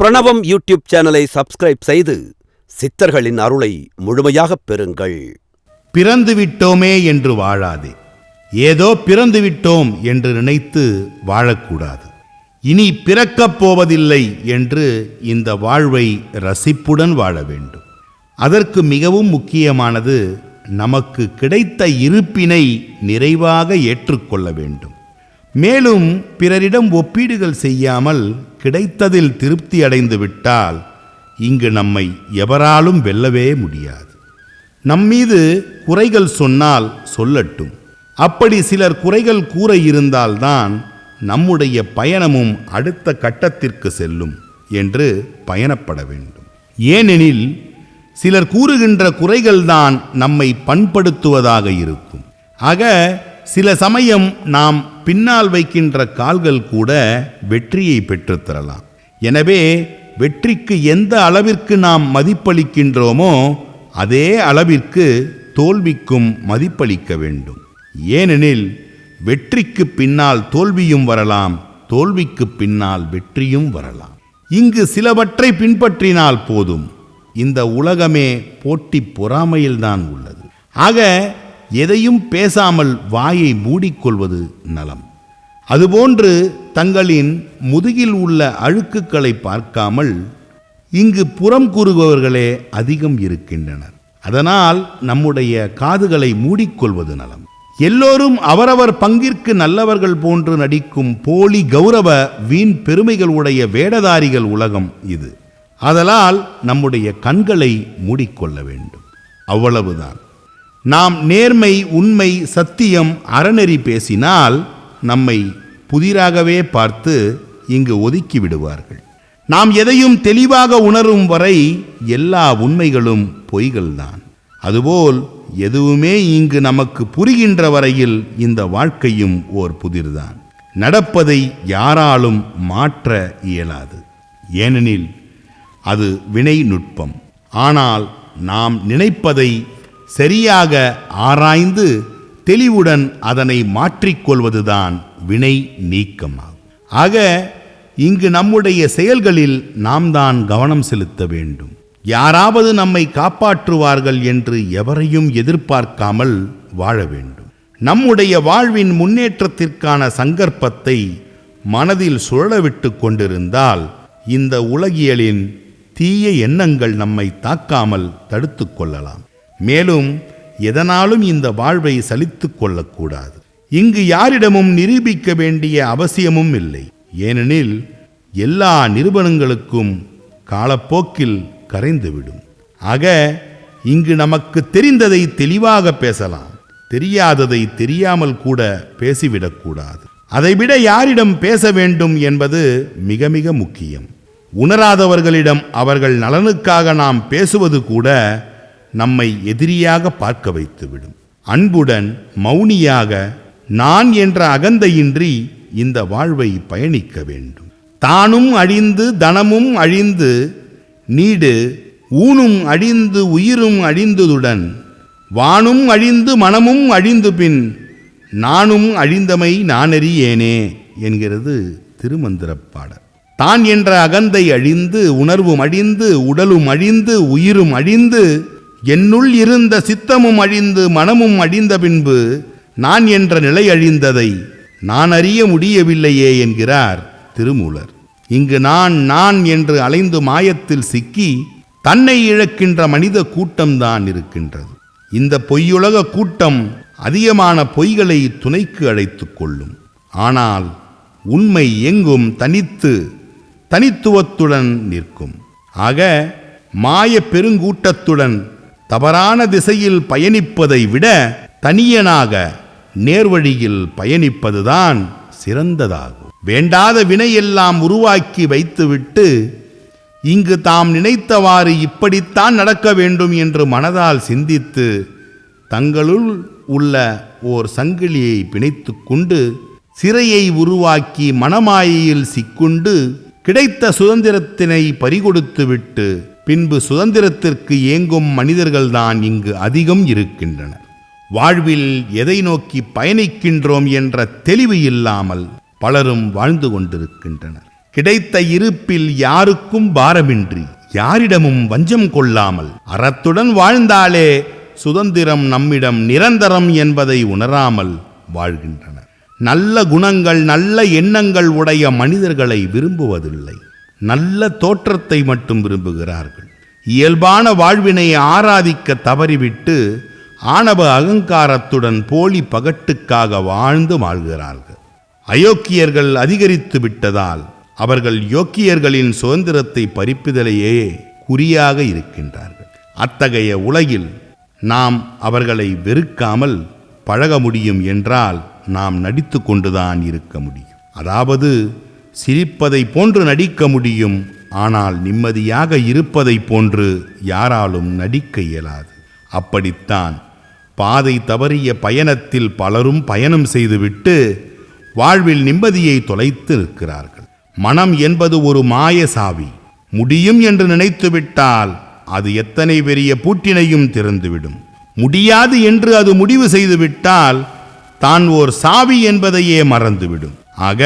பிரணவம் யூடியூப் சேனலை சப்ஸ்கிரைப் செய்து சித்தர்களின் அருளை முழுமையாகப் பெறுங்கள். பிறந்து விட்டோமே என்று வாழாதே. ஏதோ பிறந்து விட்டோம் என்று நினைத்து வாழக்கூடாது. இனி பிறக்கப் போவதில்லை என்று இந்த வாழ்வை ரசிப்புடன் வாழ வேண்டும். அதற்கு மிகவும் முக்கியமானது நமக்கு கிடைத்த இருப்பினை நிறைவாக ஏற்றுக்கொள்ள வேண்டும். மேலும் பிறரிடம் ஒப்பீடுகள் செய்யாமல் கிடைத்ததில் திருப்தி அடைந்து விட்டால் இங்கு நம்மை எவராலும் வெல்லவே முடியாது. நம்மீது குறைகள் சொன்னால் சொல்லட்டும். அப்படி சிலர் குறைகள் கூற இருந்தால்தான் நம்முடைய பயணமும் அடுத்த கட்டத்திற்கு செல்லும் என்று பயணப்பட வேண்டும். ஏனெனில் சிலர் கூறுகின்ற குறைகள்தான் நம்மை பண்படுத்துவதாக இருக்கும். ஆக சில சமயம் நாம் பின்னால் வைக்கின்ற கால்கள் கூட வெற்றியை பெற்றுத்தரலாம். எனவே வெற்றிக்கு எந்த அளவிற்கு நாம் மதிப்பளிக்கின்றோமோ அதே அளவிற்கு தோல்விக்கும் மதிப்பளிக்க வேண்டும். ஏனெனில் வெற்றிக்கு பின்னால் தோல்வியும் வரலாம் தோல்விக்கு பின்னால் வெற்றியும் வரலாம். இங்கு சிலவற்றை பின்பற்றினால் போதும். இந்த உலகமே போட்டி பொறாமையில்தான் உள்ளது. ஆக எதையும் பேசாமல் வாயை மூடிக்கொள்வது நலம். அதுபோன்று தங்களின் முதுகில் உள்ள அழுக்குகளை பார்க்காமல் இங்கு புறம் கூறுபவர்களே அதிகம் இருக்கின்றனர். அதனால் நம்முடைய காதுகளை மூடிக்கொள்வது நலம். எல்லோரும் அவரவர் பங்கிற்கு நல்லவர்கள் போன்று நடிக்கும் போலி கௌரவ வீண் பெருமைகள் உடைய வேடதாரிகள் உலகம் இது. அதலால் நம்முடைய கண்களை மூடிக்கொள்ள வேண்டும். அவ்வளவுதான். நாம் நேர்மை உண்மை சத்தியம் அறநெறி பேசினால் நம்மை புதிராகவே பார்த்து இங்கு ஒதுக்கி விடுவார்கள். நாம் எதையும் தெளிவாக உணரும் வரை எல்லா உண்மைகளும் பொய்கள்தான். அதுபோல் எதுவுமே இங்கு நமக்கு புரிகின்ற வரையில் இந்த வாழ்க்கையும் ஓர் புதிர்தான். நடப்பதை யாராலும் மாற்ற இயலாது. ஏனெனில் அது வினை நுட்பம் ஆனால் நாம் நினைப்பதை சரியாக ஆராய்ந்து தெளிவுடன் அதனை மாற்றிக்கொள்வதுதான் வினை நீக்கமாகும். ஆக இங்கு நம்முடைய செயல்களில் நாம் தான் கவனம் செலுத்த வேண்டும். யாராவது நம்மை காப்பாற்றுவார்கள் என்று எவரையும் எதிர்பார்க்காமல் வாழ வேண்டும். நம்முடைய வாழ்வின் முன்னேற்றத்திற்கான சங்கற்பத்தை மனதில் சுழலவிட்டு கொண்டிருந்தால் இந்த உலகியலின் தீய எண்ணங்கள் நம்மை தாக்காமல் தடுத்து கொள்ளலாம். மேலும் எதனாலும் இந்த வாழ்வை சலித்து கொள்ளக்கூடாது. இங்கு யாரிடமும் நிரூபிக்க வேண்டிய அவசியமும் இல்லை. ஏனெனில் எல்லா நிறுவனங்களுக்கும் காலப்போக்கில் கரைந்துவிடும். ஆக இங்கு நமக்கு தெரிந்ததை தெளிவாக பேசலாம். தெரியாததை தெரியாமல் கூட பேசிவிடக்கூடாது. அதைவிட யாரிடம் பேச வேண்டும் என்பது மிக மிக முக்கியம். உணராதவர்களிடம் அவர்கள் நலனுக்காக நாம் பேசுவது கூட நம்மை எதிரியாக பார்க்க வைத்துவிடும். அன்புடன் மௌனியாக நான் என்ற அகந்தையின்றி இந்த வாழ்வை பயணிக்க வேண்டும். தானும் அழிந்து தனமும் அழிந்து நீடு ஊனும் அழிந்து உயிரும் அழிந்ததுடன் வானும் அழிந்து மனமும் அழிந்து பின் நானும் அழிந்தமை நானறியேனே என்கிறது திருமந்திரப் பாடல். தான் என்ற அகந்தை அழிந்து உணர்வும் அழிந்து உடலும் அழிந்து உயிரும் அழிந்து என்னுள் இருந்த சித்தமும் அழிந்து மனமும் அழிந்த பின்பு நான் என்ற நிலை அழிந்ததை நான் அறிய முடியவில்லையே என்கிறார் திருமூலர். இங்கு நான் நான் என்று அலைந்து மாயத்தில் சிக்கி தன்னை இழக்கின்ற மனித கூட்டம்தான் இருக்கின்றது. இந்த பொய்யுலக கூட்டம் அதிகமான பொய்களை துணைக்கு அழைத்து கொள்ளும். ஆனால் உண்மை எங்கும் தனித்து தனித்துவத்துடன் நிற்கும். ஆக மாய பெருங்கூட்டத்துடன் தவறான திசையில் பயணிப்பதை விட தனியனாக நேர்வழியில் பயணிப்பதுதான் சிறந்ததாகும். வேண்டாத வினையெல்லாம் உருவாக்கி வைத்துவிட்டு இங்கு தாம் நினைத்தவாறு இப்படித்தான் நடக்க வேண்டும் என்று மனதால் சிந்தித்து தங்களுள் உள்ள ஓர் சங்கிலியை பிணைத்து கொண்டு சிறையை உருவாக்கி மனமாயையில் சிக்குண்டு கிடைத்த சுதந்திரத்தினை பறிகொடுத்துவிட்டு பின்பு சுதந்திரத்திற்கு ஏங்கும் மனிதர்கள்தான் இங்கு அதிகம் இருக்கின்றனர். வாழ்வில் எதை நோக்கி பயணிக்கின்றோம் என்ற தெளிவு இல்லாமல் பலரும் வாழ்ந்து கொண்டிருக்கின்றனர். கிடைத்த இருப்பில் யாருக்கும் பாரமின்றி யாரிடமும் வஞ்சம் கொள்ளாமல் அறத்துடன் வாழ்ந்தாலே சுதந்திரம் நம்மிடம் நிரந்தரம் என்பதை உணராமல் வாழ்கின்றனர். நல்ல குணங்கள் நல்ல எண்ணங்கள் உடைய மனிதர்களை விரும்புவதில்லை. நல்ல தோற்றத்தை மட்டும் விரும்புகிறார்கள். இயல்பான வாழ்வினை ஆராதிக்க தவறிவிட்டு ஆணவ அகங்காரத்துடன் போலி பகட்டுக்காக வாழ்ந்து வாழ்கிறார்கள். அயோக்கியர்கள் அதிகரித்து விட்டதால் அவர்கள் யோக்கியர்களின் சுதந்திரத்தை பறிப்பதிலேயே குறியாக இருக்கின்றார்கள். அத்தகைய உலகில் நாம் அவர்களை வெறுக்காமல் பழக முடியும் என்றால் நாம் நடித்து கொண்டுதான் இருக்க முடியும். அதாவது சிரிப்பதை போன்று நடிக்க முடியும். ஆனால் நிம்மதியாக இருப்பதை போன்று யாராலும் நடிக்க இயலாது. அப்படித்தான் பாதை தவறிய பயணத்தில் பலரும் பயணம் செய்துவிட்டு வாழ்வில் நிம்மதியை தொலைத்து நிற்கிறார்கள் மனம் என்பது ஒரு மாய சாவி. முடியும் என்று நினைத்துவிட்டால் அது எத்தனை பெரிய பூட்டினையும் திறந்துவிடும். முடியாது என்று அது முடிவு செய்துவிட்டால் தான் ஓர் சாவி என்பதையே மறந்துவிடும். ஆக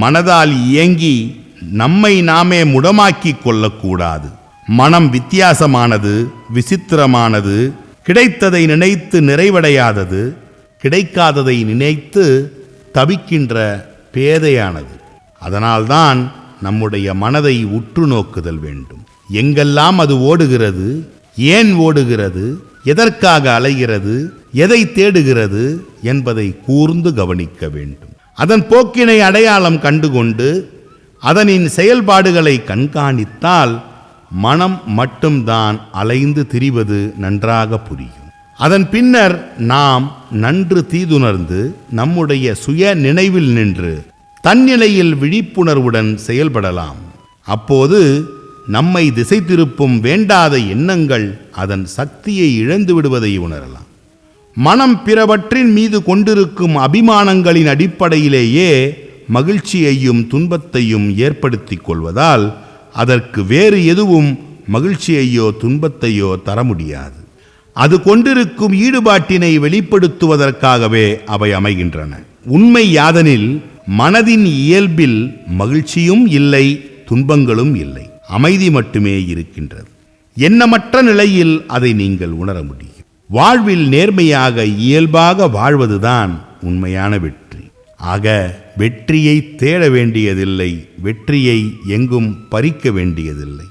மனதால் இயங்கி நம்மை நாமே முடமாக்கிக் கொள்ளக்கூடாது. மனம் வித்தியாசமானது விசித்திரமானது கிடைத்ததை நினைத்து நிறைவடையாதது கிடைக்காததை நினைத்து தவிக்கின்ற பேதையானது. அதனால்தான் நம்முடைய மனதை உற்று நோக்குதல் வேண்டும். எங்கெல்லாம் அது ஓடுகிறது ஏன் ஓடுகிறது எதற்காக அலைகிறது எதை தேடுகிறது என்பதை கூர்ந்து கவனிக்க வேண்டும். அதன் போக்கினை அடையாளம் கண்டுகொண்டு அதனின் செயல்பாடுகளை கண்காணித்தால் மனம் மட்டும்தான் அலைந்து திரிவது நன்றாக புரியும். அதன் பின்னர் நாம் நன்று தீதுணர்ந்து நம்முடைய சுய நினைவில் நின்று தன்னிலையில் விழிப்புணர்வுடன் செயல்படலாம். அப்போது நம்மை திசை திருப்பும் வேண்டாத எண்ணங்கள் அதன் சக்தியை இழந்து விடுவதை உணரலாம். மனம் பிறவற்றின் மீது கொண்டிருக்கும் அபிமானங்களின் அடிப்படையிலேயே மகிழ்ச்சியையும் துன்பத்தையும் ஏற்படுத்திக் கொள்வதால் அதற்கு வேறு எதுவும் மகிழ்ச்சியையோ துன்பத்தையோ தர முடியாது. அது கொண்டிருக்கும் ஈடுபாட்டினை வெளிப்படுத்துவதற்காகவே அவை அமைகின்றன. உண்மை யாதனில் மனதின் இயல்பில் மகிழ்ச்சியும் இல்லை துன்பங்களும் இல்லை. அமைதி மட்டுமே இருக்கின்றது. எண்ணமற்ற நிலையில் அதை நீங்கள் உணர முடியும். வாழ்வில் நேர்மையாக இயல்பாக வாழ்வதுதான் உண்மையான வெற்றி. ஆக வெற்றியை தேட வேண்டியதில்லை வெற்றியை எங்கும் பறிக்க வேண்டியதில்லை.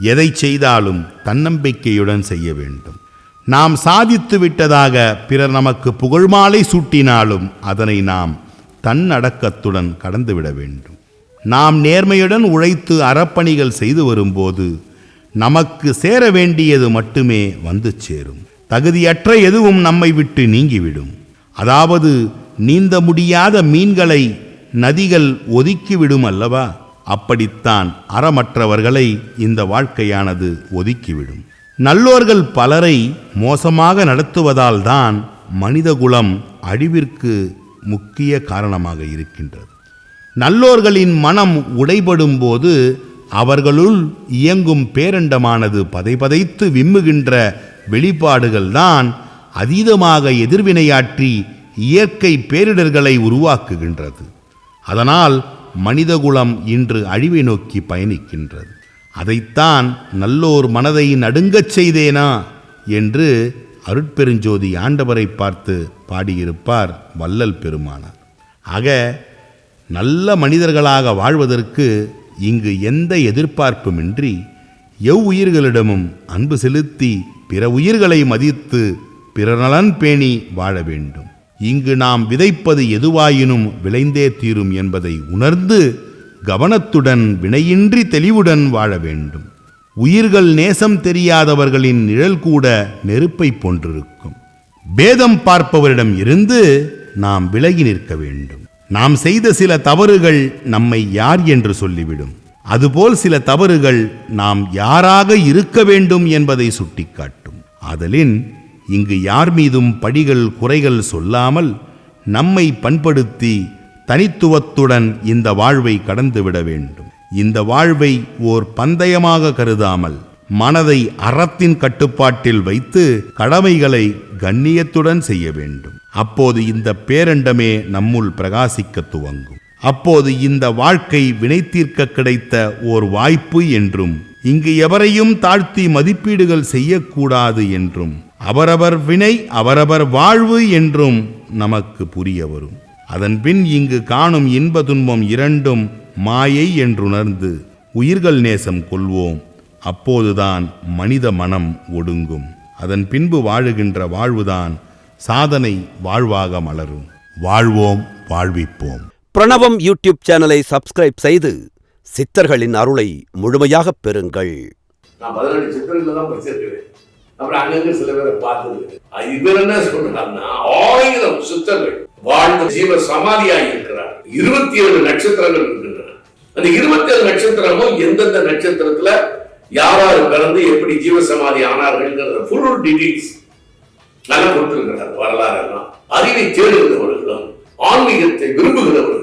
எதை செய்தாலும் தன்னம்பிக்கையுடன் செய்ய வேண்டும். நாம் சாதித்து விட்டதாக பிறர் நமக்கு புகழ்மாலை சூட்டினாலும் அதனை நாம் தன்னடக்கத்துடன் கடந்துவிட வேண்டும். நாம் நேர்மையுடன் உழைத்து அறப்பணிகள் செய்து வரும்போது நமக்கு சேர வேண்டியது மட்டுமே வந்து சேரும். தகுதியற்ற எதுவும் நம்மை விட்டு நீங்கிவிடும். அதாவது நீந்த முடியாத மீன்களை நதிகள் ஒதுக்கிவிடும் அல்லவா? அப்படித்தான் அறமற்றவர்களை இந்த வாழ்க்கையானது ஒதுக்கிவிடும். நல்லோர்கள் பலரை மோசமாக நடத்துவதால் தான் மனிதகுலம் அழிவிற்கு முக்கிய காரணமாக இருக்கின்றது. நல்லோர்களின் மனம் உடைபடும் போது அவர்களுள் இயங்கும் பேரண்டமானது பதைபதைத்து விம்முகின்ற வெளிப்பாடுகள் தான் அதீதமாக எதிர்வினையாற்றி இயற்கை பேரிடர்களை உருவாக்குகின்றது. அதனால் மனிதகுலம் இன்று அழிவை நோக்கி பயணிக்கின்றது. அதைத்தான் நல்லோர் மனதை நடுங்கச் செய்தேனா? என்று அருட்பெருஞ்சோதி ஆண்டவரை பார்த்து பாடியிருப்பார் வள்ளல் பெருமானார். ஆக நல்ல மனிதர்களாக வாழ்வதற்கு இங்கு எந்த எதிர்பார்ப்புமின்றி எவ்வுயிர்களிடமும் அன்பு செலுத்தி பிற உயிர்களை மதித்து பிறநலன் பேணி வாழ வேண்டும். இங்கு நாம் விதைப்பது எதுவாயினும் விளைந்தே தீரும் என்பதை உணர்ந்து கவனத்துடன் வினையின்றி தெளிவுடன் வாழ வேண்டும். உயிர்கள் நேசம் தெரியாதவர்களின் நிழல் கூட நெருப்பை போன்றிருக்கும். பேதம் பார்ப்பவரிடம் இருந்து நாம் விலகி நிற்க வேண்டும். நாம் செய்த சில தவறுகள் நம்மை யார் என்று சொல்லிவிடும். அதுபோல் சில தவறுகள் நாம் யாராக இருக்க வேண்டும் என்பதை சுட்டிக்காட்டும். ஆதலின் இங்கு யார் மீதும் படிகள் குறைகள் சொல்லாமல் நம்மை பண்படுத்தி தனித்துவத்துடன் இந்த வாழ்வை கடந்துவிட வேண்டும். இந்த வாழ்வை ஓர் பந்தயமாக கருதாமல் மனதை அறத்தின் கட்டுப்பாட்டில் வைத்து கடமைகளை கண்ணியத்துடன் செய்ய வேண்டும். அப்போது இந்த பேரண்டமே நம்முள் பிரகாசிக்க துவங்கும். அப்போது இந்த வாழ்க்கை வினை தீர்க்க கிடைத்த ஓர் வாய்ப்பு என்றும் இங்கு எவரையும் தாழ்த்தி மதிப்பீடுகள் செய்யக்கூடாது என்றும் அவரவர் வினை அவரவர் வாழ்வு என்றும் நமக்கு புரிய வரும். அதன்பின் இங்கு காணும் இன்ப துன்பம் இரண்டும் மாயை என்றுணர்ந்து உயிர்கள் நேசம் கொள்வோம். அப்போதுதான் மனித மனம் ஒடுங்கும். அதன் பின்பு வாழுகின்ற வாழ்வுதான் சாதனை வாழ்வாக மலரும். வாழ்வோம் வாழ்விப்போம். பிரணவம் யூடியூப் சேனலை சப்ஸ்கிரைப் செய்து சித்தர்களின் அருளை முழுமையாக பெறுங்கள். நான் பதினெட்டு சித்தர்கள் தான் படிச்சிருக்கிறேன். அப்புறம் அங்கங்க சில பேரை பார்த்தது இவர் என்ன சொல்றாருன்னா ஆயிரம் சித்தர்கள் வாழ்ந்த ஜீவ சமாதியாகி இருக்கிறார். இருபத்தி ஏழு நட்சத்திரங்கள் இருக்கின்றன. அந்த இருபத்தி ஏழு நட்சத்திரமும் எந்தெந்த நட்சத்திரத்துல யாராரு பிறந்து எப்படி ஜீவ சமாதி ஆனார்கள் ஃபுல் டீடைல்ஸ் நல்லா கொடுத்திருக்கிறார் வரலாறு எல்லாம். அறிவை தேடுகிறவர்களும் ஆன்மீகத்தை விரும்புகிறவர்கள்